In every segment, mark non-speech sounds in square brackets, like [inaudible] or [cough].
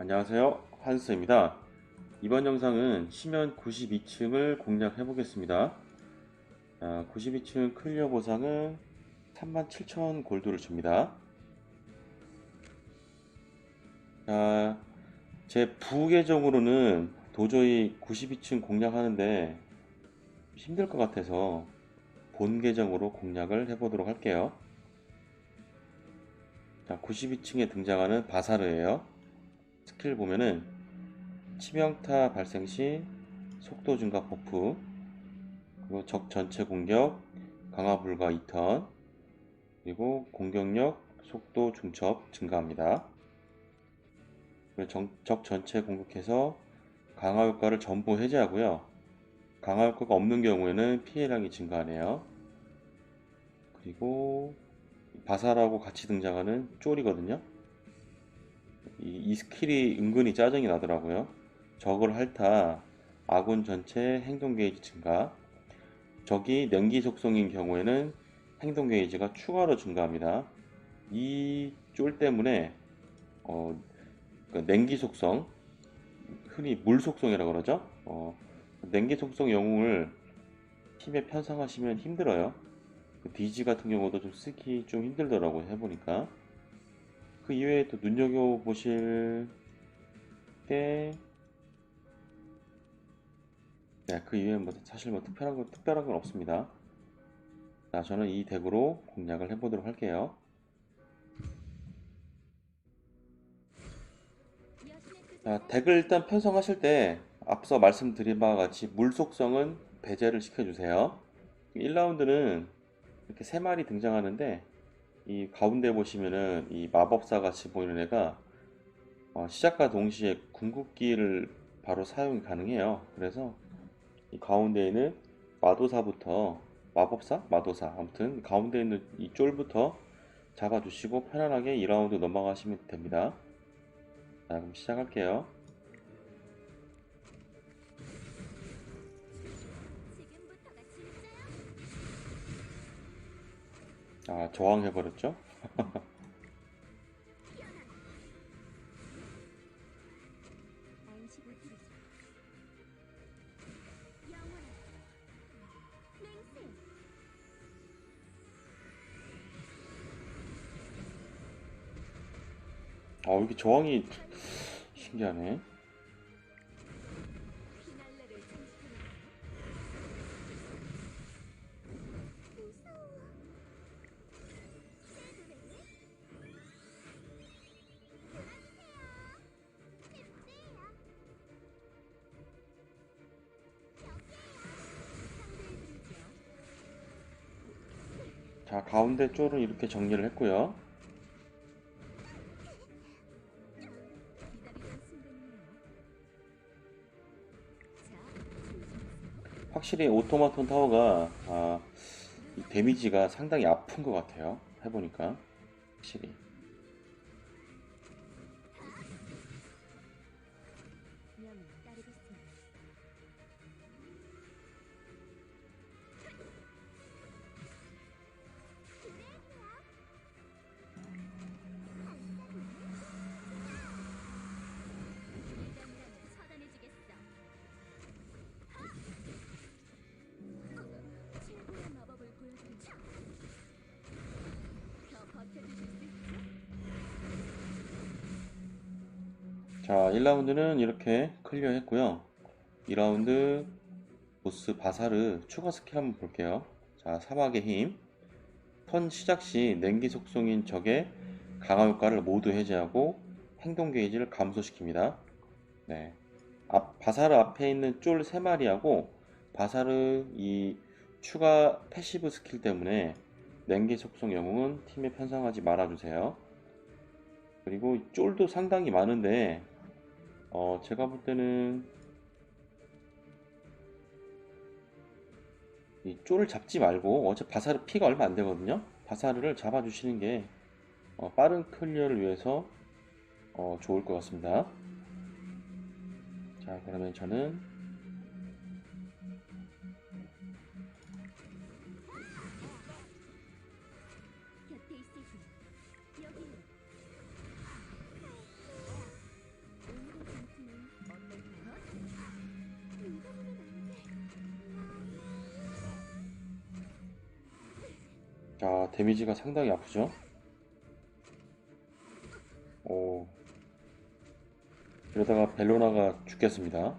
안녕하세요. 한스입니다. 이번 영상은 시면 92층을 공략해 보겠습니다. 92층 클리어 보상은 37,000 골드를 줍니다. 자, 제 부계정으로는 도저히 92층 공략하는데 힘들 것 같아서 본 계정으로 공략을 해보도록 할게요. 자, 92층에 등장하는 바사르예요 스킬 보면은 치명타 발생 시 속도 증가 버프 그리고 적 전체 공격 강화 불가 2턴 그리고 공격력 속도 중첩 증가합니다. 정- 적 전체 공격해서 강화 효과를 전부 해제하고요. 강화 효과가 없는 경우에는 피해량이 증가하네요. 그리고 바사라고 같이 등장하는 쫄이거든요. 이, 이 스킬이 은근히 짜증이 나더라고요. 적을 핥아 아군 전체 행동 게이지 증가. 적이 냉기 속성인 경우에는 행동 게이지가 추가로 증가합니다. 이 쫄 때문에 어, 그러니까 냉기 속성, 흔히 물 속성이라고 그러죠. 어, 냉기 속성 영웅을 팀에 편성하시면 힘들어요. 그 디지 같은 경우도 좀 쓰기 좀 힘들더라고요. 해보니까. 그 이외에 또 눈여겨보실 게, 네, 그 이외에 뭐 사실 뭐 특별한 건, 특별한 건 없습니다. 자, 저는 이 덱으로 공략을 해보도록 할게요. 자, 덱을 일단 편성하실 때 앞서 말씀드린 바와 같이 물 속성은 배제를 시켜주세요. 1라운드는 이렇게 세 마리 등장하는데 이 가운데 보시면은 이 마법사 같이 보이는 애가 어, 시작과 동시에 궁극기를 바로 사용이 가능해요. 그래서 이 가운데 있는 마도사부터 마법사? 마도사 아무튼 가운데 있는 이 쫄부터 잡아주시고 편안하게 2라운드 넘어가시면 됩니다. 자 그럼 시작할게요. 아 저항해버렸죠? [laughs] 아 이게 저항이 신기하네. 자 가운데 쫄은 이렇게 정리를 했고요. 확실히 오토마톤 타워가 아, 이 데미지가 상당히 아픈 것 같아요. 해보니까 확실히. 자 1라운드는 이렇게 클리어 했고요. 2라운드 보스 바사르 추가 스킬 한번 볼게요. 자 사막의 힘. 턴 시작 시 냉기 속성인 적의 강화 효과를 모두 해제하고 행동 게이지를 감소시킵니다. 네. 앞, 바사르 앞에 있는 쫄 3마리하고 바사르 이 추가 패시브 스킬 때문에 냉기 속성 영웅은 팀에 편성하지 말아주세요. 그리고 이 쫄도 상당히 많은데 어, 제가 볼 때는 이 쫄을 잡지 말고 어제 바사르 피가 얼마 안 되거든요. 바사르를 잡아주시는 게 어, 빠른 클리어를 위해서 어, 좋을 것 같습니다. 자, 그러면 저는 자, 데미지가 상당히 아프죠? 오. 이러다가 벨로나가 죽겠습니다.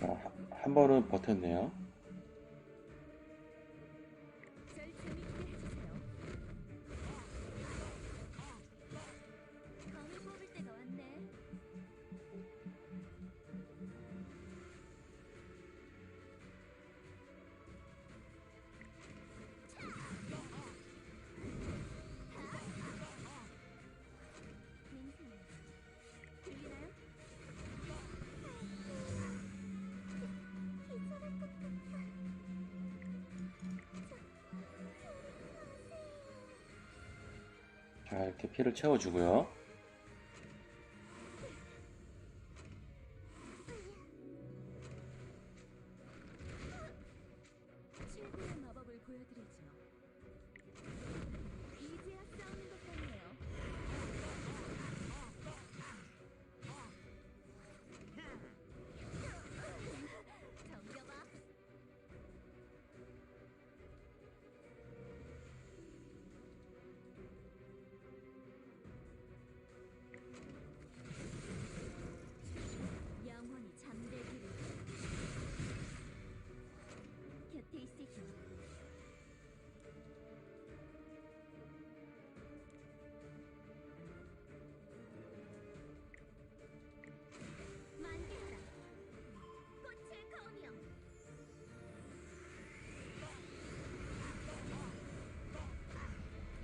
자, 한- 한 번은 버텼네요. 이렇게 피를 채워주고요.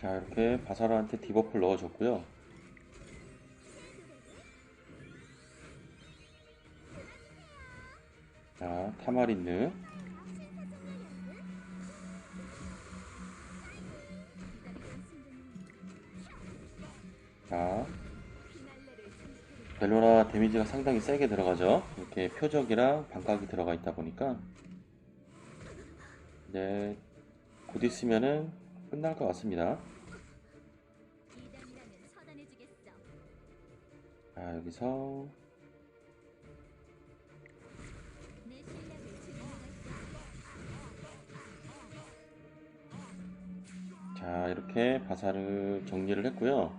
자, 이렇게 바사라한테 디버프를 넣어줬고요. 자, 타마린느. 자, 벨로라 데미지가 상당히 세게 들어가죠. 이렇게 표적이랑 반각이 들어가 있다 보니까 이제 곧 있으면은 끝날 것 같습니다. 자, 여기서 자, 이렇게 바사를 정리를 했고요.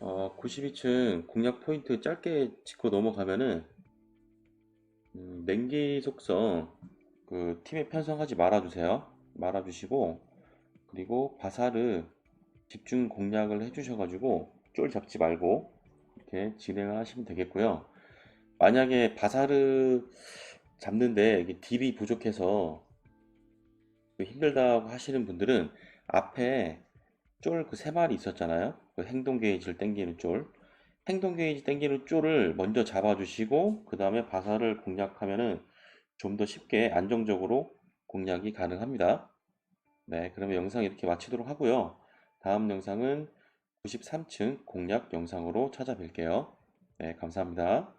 어, 92층 공략 포인트 짧게 짚고 넘어가면은 음, 냉기 속성 그 팀에 편성하지 말아주세요. 말아주시고 그리고 바사를 집중 공략을 해주셔가지고 쫄 잡지 말고 이렇게 진행을 하시면 되겠고요. 만약에 바사를 잡는데 딜이 부족해서 힘들다고 하시는 분들은 앞에 쫄 그 세 마리 있었잖아요. 그 행동 게이지를 땡기는 쫄. 행동 게이지 땡기는 쫄을 먼저 잡아주시고 그 다음에 바사를 공략하면은 좀 더 쉽게 안정적으로 공략이 가능합니다. 네, 그러면 영상 이렇게 마치도록 하고요. 다음 영상은 93층 공략 영상으로 찾아뵐게요. 네, 감사합니다.